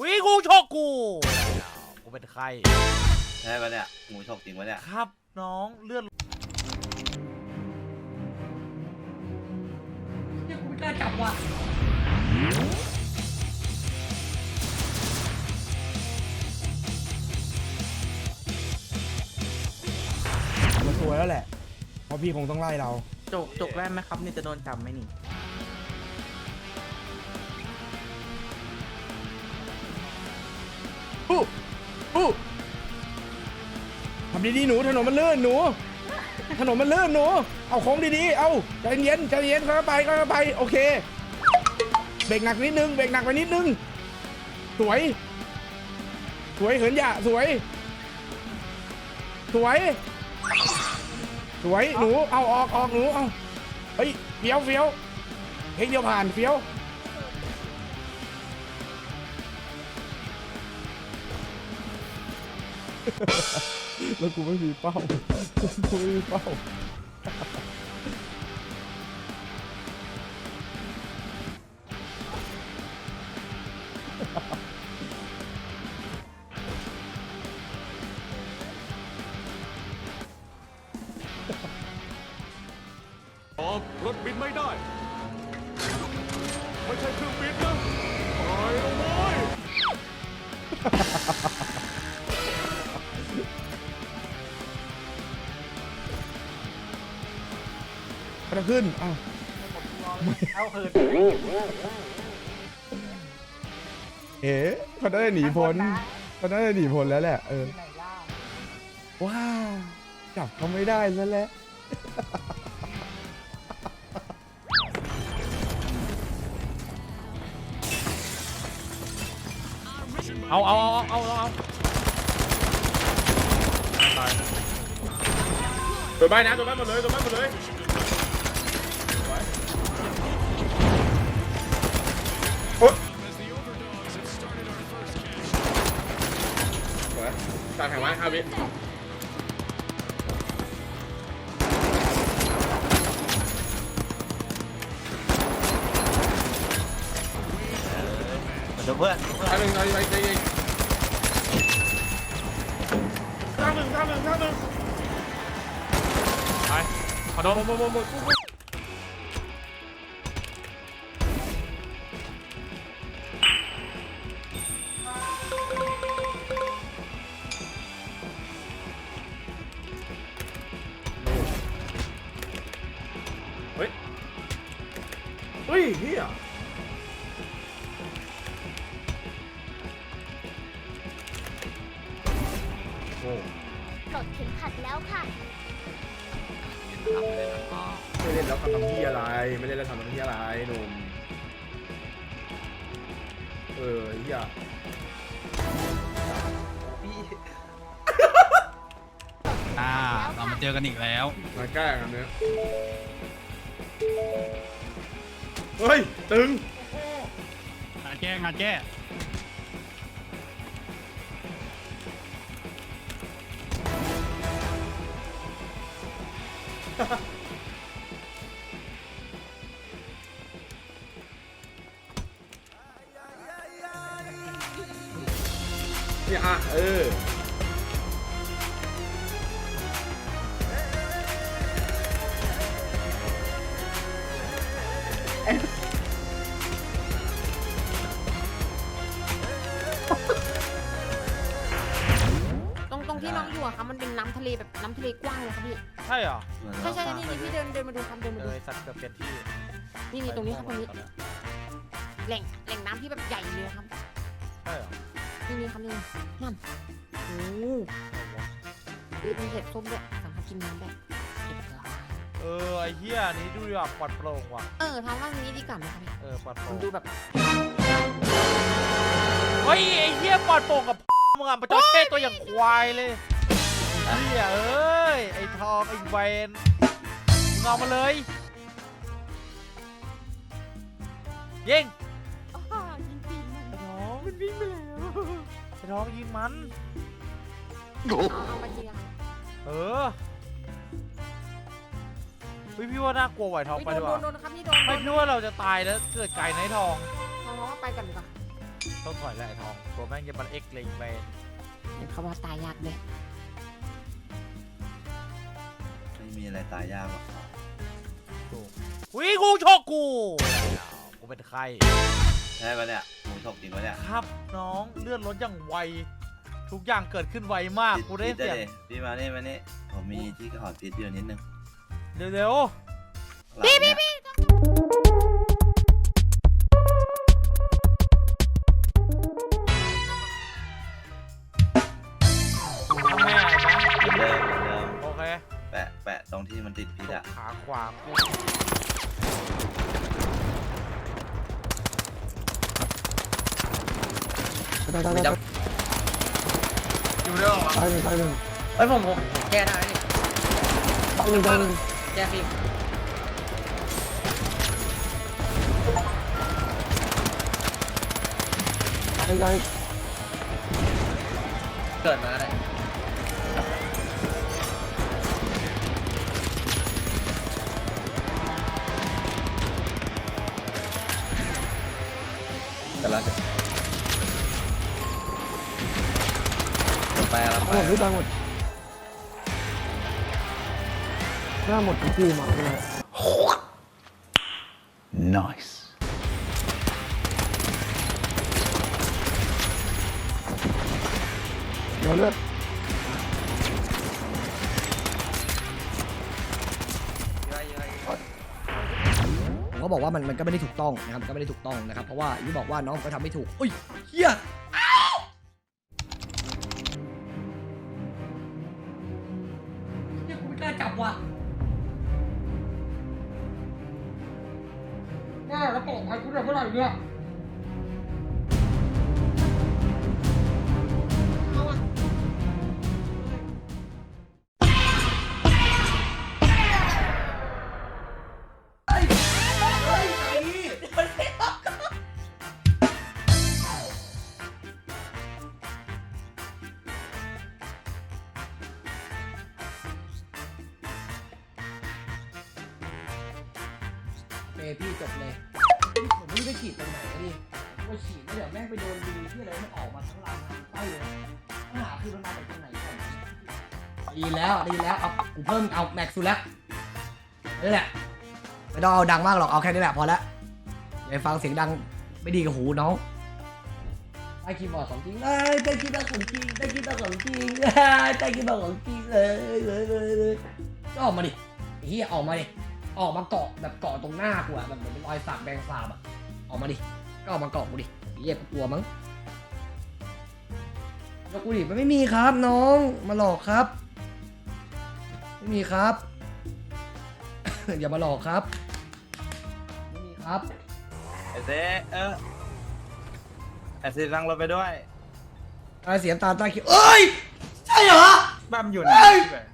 วิกูโชคกูกูเป็นใครใช่ปะเนี่ยหมูฉกจริงปะเนี่ยครับน้องเลื่อนเนี่ยกูไม่กล้าจับว่ะมันตัวแล้วแหละ เพราะพี่คงต้องไล่เรา จกจกแว่นไหมครับนี่จะโดนจับไหมนี่อู้อู้ทำดีๆหนูถนนมันลื่นหนู ถนนมันลื่นหนู เอาโค้งดีๆ เอาใจเย็นใจเย็นค่อยๆไปค่อยๆไปโอเคเบรกหนักนิดนึงเบรกหนักไปนิดนึง สวย สวยเหินหยะสวย สวย สวยหนูเอาออกออกหนูเอาเฮ้ยเฟี้ยวเฟี้ยวเฮ้ยเดียวผ่านเฟี้ยวแล้วกูไม่มีเป้ากูไม่มีเป้า บินไม่ได้ ไม่ใช่เครื่องบินนะตายแล้วโว้ยกระขึ้นอ้าวเอาคืนเอ๋เขาได้หนีพ้นเขาได้หนีพ้นแล้วแหละเออว้าว จับเขาไม่ได้ซะแล้ว เอาเอาเอาเอาเอาตัวใบนะตัวใบหมดเลยตัวใบหมดเลยโอ๊ยสวยตามแข่งไว้ห้าวิเดี๋ยวเพื่อนท่าหนึ่งใจใจใจเย็นท่าหนึ่งท่าหนึ่งท่าหนึ่งไปขอโทษหมดหมดหมดหมด ลดเข็มขัดแล้วค่ะไม่เล่นแล้วทำน้ำที่อะไร ไม่เล่นแล้วทำน้ำที่อะไรหนุ่มเออเฮียอ่าเรามาเจอกันอีกแล้ว มาแกล้งกันเนี้ยเฮ้ย ตึงงานแก้งานแก้ เนี่ยอะเออตรงตรง ที่น้องอยู่อะครับมันเป็นน้ำทะเลแบบน้ำทะเลกว้างเลยครับพี่ใช่เหรอใช่ใช่นี่นี่พี่เดินเดินมาดูครับเดินมาเอดูอสัตว์เกือบเปลี่ยนที่นี่นี่ตรงนี้ครับตรงนี้แหล่งแหล่งน้ำที่แบบใหญ่เลยครับใช่เหรอนี่นี่ครับนี่นั่นโอ้โหมีเห็ดส้มด้วยสามารถกินน้ำได้เก็บกลาเออไอ้เหี้ยนี้ดูแบบปลอดโปร่งว่ะเออทำว่านี้ดีกว่าไหมครับพี่เออปลอดโปร่มังนดูแบบเฮ้ยไอ้เหี้ยปลอดโปร่งกับ มึงอะมันจระเข้ตัวอย่างควายเลยเหี้ยเอ้ย ไอ้ทองไอ้เวนมึงเอามาเลยยิงอ้าวจริงๆไอ้น้องมันวิ่งไปแล้วไอ้น้องยิงมัน เอาเอามาจริงอะเออเฮ้ยพี่ว่าน่ากลัวไหวทองเฮ้ยไปโดดีนกโดว่านโดนครับนี่โดนโดไม่นพี่ว่าเราจะตายแล้วเกิดไก่ในทองน้องๆไปกันดีกว่า ต้องถอยแหละไอ้ทองตัวแม่งจะมันเอ็กเลยไปเห็นเขาว่าตายยากด้วยไม่มีอะไรตายยากหรอกวิกูโชคกูกูเป็นใครใช่ปะเนี่ยหมูฉกจริงปะเนี่ยครับน้องเลื่อนรถอย่างไว ทุกอย่างเกิดขึ้นไวมากกูได้พิษเสียงดิพี่มานี่มานี่ผมมีที่ถอดพิษอยู่นิดนึงเร็วพี่พี่พี่ๆ ตรงที่มันติดพิษอะขาขวากูอยู่ด้วยเหรอตายหนึ่งตายหนึ่งเฮ้ยผมผมแก้ได้นี่ตายหนึ่งตายหนึ่งแก้ฟิล์มตายตายเกิดมาได้ แต่ละไปแล้วตายหมดพี่ตายหมดหน้าหมดทุกทีมาเลย nice เดี๋ยวเลือด ก็บอกว่ามันมันก็ไม่ได้ถูกต้องนะครับมันก็ไม่ได้ถูกต้องนะครับเพราะว่าอย่างที่บอกว่าน้องก็ทำไม่ถูกอุ้ยเฮียอ้าวเฮียกูไม่กล้าจับว่ะว่าแล้วปลอดภัยกูได้เมื่อไหร่เนี่ย เปพี่จบเลยผมไม่รู้จะฉีดตรงไหนดิผมก็ฉีดแล้วเดี๋ยวแม่งไปโดนดีที่อะไรมันออกมาทั้งลำทั้งไส้เลยปัญหาคือมันมาจากตรงไหนก่อนดีแล้วดีแล้วเอากูเพิ่มเอาแม็กซ์สุดแล้วนี่แหละไม่ต้องเอาดังมากหรอกเอาแค่นี้แหละพอละอย่าไปฟังเสียงดังไม่ดีกับหูน้องได้คีย์บอร์ดของจริงเอ้ยได้คีย์บอร์ดของจริงได้คีย์บอร์ดของจริงเอ้ยได้คีย์บอร์ดของจริงเลยเลยเลยเลยก็ออกมาดิไอ้เหี้ยออกมาดิ ออกมาเกาะแบบเกาะตรงหน้ากูอะแบบเหมือนเป็นรอยสักแบงสาบอะออกมาดิ ก็ออกมาเกาะกูดิเหี้ยกูกลัวมั้งแล้วกูดิมันไม่มีครับน้อง มาหลอกครับ ไม่มีครับ อย่ามาหลอกครับ ไม่มีครับ ไอเซ่เออไอเซ่นั่งรถไปด้วยตาเสียมตาตาเขียวเอ้ย ใช่เหรอ บ้ามอยู่ไหนเฮ้ย พี่แบร์ไ